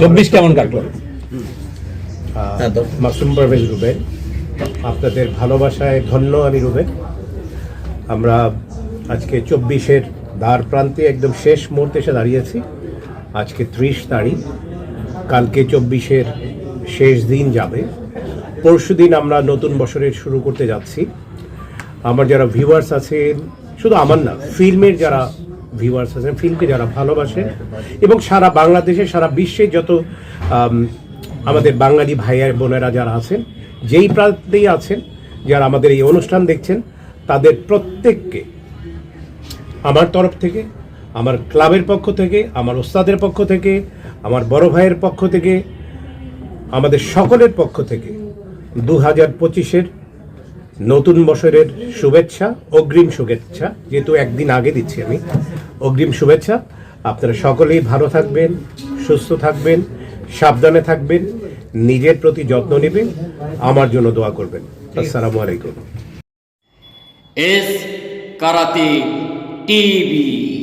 চব্বিশ কেমন কাটলো? হ্যাঁ। মাসুম পারভেজ রুবেল। আপনাদের ভালোবাসায় ধন্য আমি রুবেন আমরা আজকে চব্বিশের দ্বার প্রান্তে একদম শেষ মুহূর্তে এসে দাঁড়িয়েছি। আজকে ত্রিশ তারিখ। কালকে চব্বিশের শেষ দিন যাবে। পরশু দিন আমরা নতুন বছরের শুরু করতে যাচ্ছি। আমার যারা ভিউয়ার্স আছেন শুধু আমার না ফিল্মের যারা ভিউয়ার্স আছেন ফিল্মকে যারা ভালোবাসেন। এবং সারা বাংলাদেশে, সারা বিশ্বে যত আমাদের বাঙালি ভাইয়ের বোনেরা যারা আছেন, যেই প্রান্তেই আছেন, যারা আমাদের এই অনুষ্ঠান দেখছেন, তাদের প্রত্যেককে, আমার তরফ থেকে, আমার ক্লাবের পক্ষ থেকে, আমার ওস্তাদের পক্ষ থেকে, আমার বড় ভাইয়ের পক্ষ থেকে, আমাদের সকলের পক্ষ থেকে দু হাজার পঁচিশের নতুন বছরের শুভেচ্ছা, অগ্রিম শুভেচ্ছা, যেহেতু একদিন আগে দিচ্ছি আমি, অগ্রিম শুভেচ্ছা। আপনারা সকলেই ভালো থাকবেন, সুস্থ থাকবেন, সাবধানে থাকবেন, নিজের প্রতি যত্ন নেবেন, আমার জন্য দোয়া করবেন। আসসালামু আলাইকুম। S karate TV.